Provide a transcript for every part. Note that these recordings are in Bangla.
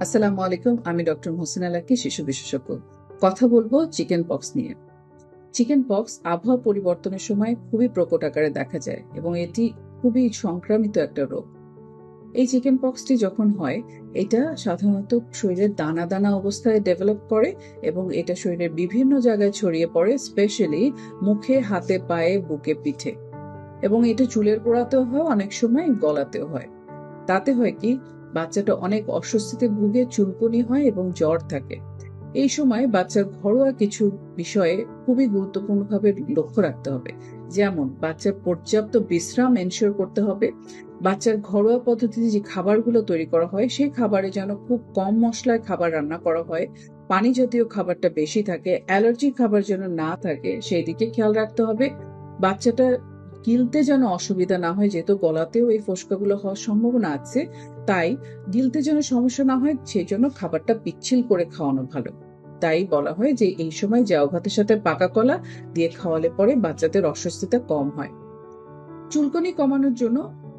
আসসালামু আলাইকুম, আমি ডক্টর হোসেন আলাকি, শিশু বিশেষজ্ঞ। কথা বলব চিকেন পক্স নিয়ে। চিকেন পক্স আবহাওয়া পরিবর্তনের সময় খুবই প্রকট আকারে দেখা যায় এবং এটি খুবই সংক্রামিত একটা রোগ। এই চিকেন পক্সটি যখন হয়, এটা সাধারণত শরীরের দানা দানা অবস্থায় ডেভেলপ করে এবং এটা শরীরের বিভিন্ন জায়গায় ছড়িয়ে পড়ে স্পেশালি মুখে, হাতে, পায়ে, বুকে, পিঠে। এবং এটা চুলের গোড়াতেও হয়, অনেক সময় গলাতেও হয়। তাতে হয় কি বাচ্চাটা অনেক অস্বস্তিতে ভুগে চুলকুনি হয় এবং জ্বর থাকে। এই সময় বাচ্চার ঘরোয়া কিছু বিষয়ে খুবই গুরুত্বপূর্ণভাবে লক্ষ্য রাখতে হবে। যেমন, বাচ্চার পর্যাপ্ত বিশ্রাম এনশিওর করতে হবে। বাচ্চার ঘরোয়া পদ্ধতিতে যে খাবারগুলো তৈরি করা হয়, সেই খাবারে যেন খুব কম মশলায় খাবার রান্না করা হয়। পানি জাতীয় খাবারটা বেশি থাকে। অ্যালার্জি খাবার যেন না থাকে, সেই দিকে খেয়াল রাখতে হবে। বাচ্চাটা গিলতে যেন অসুবিধা না হয়, যেহেতু গলাতেও এই ফোসকাগুলো হওয়ার সম্ভাবনা আছে, তাই গিলতে যেন সমস্যা না হয়, সেই জন্য খাবারটা পিচ্ছিল করে খাওয়ানো ভালো। তাই বলা হয় যে এই সময় জাউ ভাতের সাথে পাকা কলা দিয়ে খাওয়ালে পরে বাচ্চাদের অস্বস্তিটা কম হয়। চুলকনি কমানোর জন্য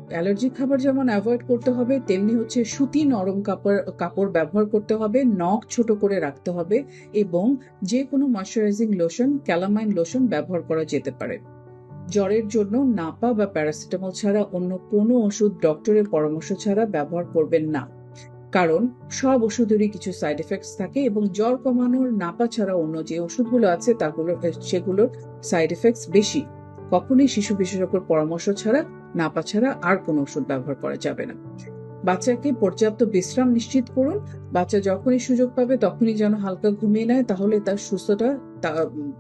অ্যালার্জি খাবার যেমন অ্যাভয়েড করতে হবে, তেমনি হচ্ছে সুতি নরম কাপড় কাপড় ব্যবহার করতে হবে, নখ ছোট করে রাখতে হবে এবং যে কোনো ময়শ্চারাইজিং লোশন ক্যালামাইন লোশন ব্যবহার করা যেতে পারে। জ্বরের জন্য নাপা বা প্যারাসিটামল ছাড়া অন্য কোনো ওষুধ ডক্টরের পরামর্শ ছাড়া ব্যবহার করবেন না। কারণ, সব ওষুধেরই কিছু সাইড এফেক্টস থাকে এবং জ্বর কমানোর নাপা ছাড়া অন্য যে ওষুধগুলো আছে তাগুলো সেগুলোর সাইড এফেক্টস বেশি। কখনোই শিশু বিশেষজ্ঞের পরামর্শ ছাড়া, নাপা ছাড়া আর কোনো ওষুধ ব্যবহার করা যাবে না। বাচ্চাকে পর্যাপ্ত বিশ্রাম নিশ্চিত করুন। বাচ্চা যখনই সুযোগ পাবে তখনই যেন হালকা ঘুমিয়ে নেয়, তাহলে তার সুস্থতা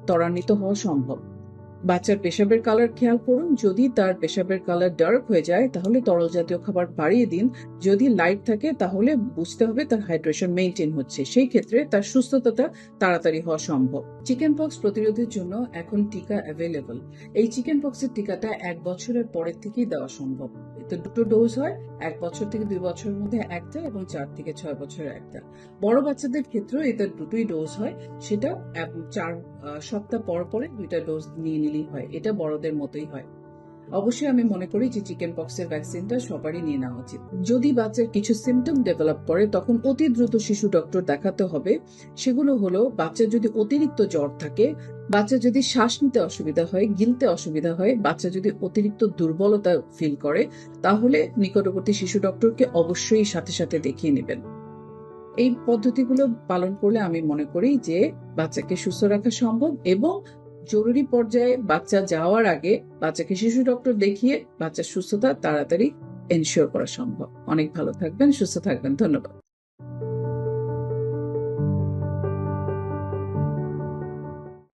ত্বরান্বিত হওয়া সম্ভব। বাচ্চার পেশাবের কালার খেয়াল করুন। যদি তার পেশাবের কালার ডার্ক হয়ে যায়, তাহলে তরল জাতীয় খাবার বাড়িয়ে দিন। যদি লাইট থাকে, তাহলে বুঝতে হবে তার হাইড্রেশন মেনটেন হচ্ছে। সেই ক্ষেত্রে তার সুস্থতা তাড়াতাড়ি হওয়া সম্ভব। চিকেন পক্স প্রতিরোধের জন্য এখন টিকা অ্যাভেলেবল এই চিকেন পক্সের টিকাটা এক বছরের পরের থেকেই দেওয়া সম্ভব। এতে দুটো ডোজ হয়, এক বছর থেকে দুই বছরের মধ্যে একটা এবং চার থেকে ছয় বছর একটা। বড় বাচ্চাদের ক্ষেত্রেও এতে দুটোই ডোজ হয় সেটা চার সপ্তাহ পর পরে দুইটা ডোজ নিয়ে নিলেই হয়, এটা বড়দের মতোই হয়। অবশ্যই আমি মনে করি যে চিকেন পক্সের ভ্যাকসিনটা সবারই নিয়ে নেওয়া উচিত। যদি বাচ্চার কিছু সিমটম ডেভেলপ করে, তখন অতি দ্রুত শিশু ডক্টর দেখাতে হবে। সেগুলো হলো, বাচ্চার যদি অতিরিক্ত জ্বর থাকে, বাচ্চা যদি শ্বাস নিতে অসুবিধা হয়, গিলতে অসুবিধা হয়, বাচ্চা যদি অতিরিক্ত দুর্বলতা ফিল করে, তাহলে নিকটবর্তী শিশু ডক্টরকে অবশ্যই সাথে সাথে দেখিয়ে নেবেন। এই পদ্ধতিগুলো পালন করলে আমি মনে করি যে বাচ্চাকে সুস্থ রাখা সম্ভব এবং জরুরি পর্যায়ে বাচ্চা যাওয়ার আগে বাচ্চাকে শিশু ডক্টর দেখিয়ে বাচ্চার সুস্থতা তাড়াতাড়ি এনশিওর করা সম্ভব। অনেক ভালো থাকবেন, সুস্থ থাকবেন। ধন্যবাদ।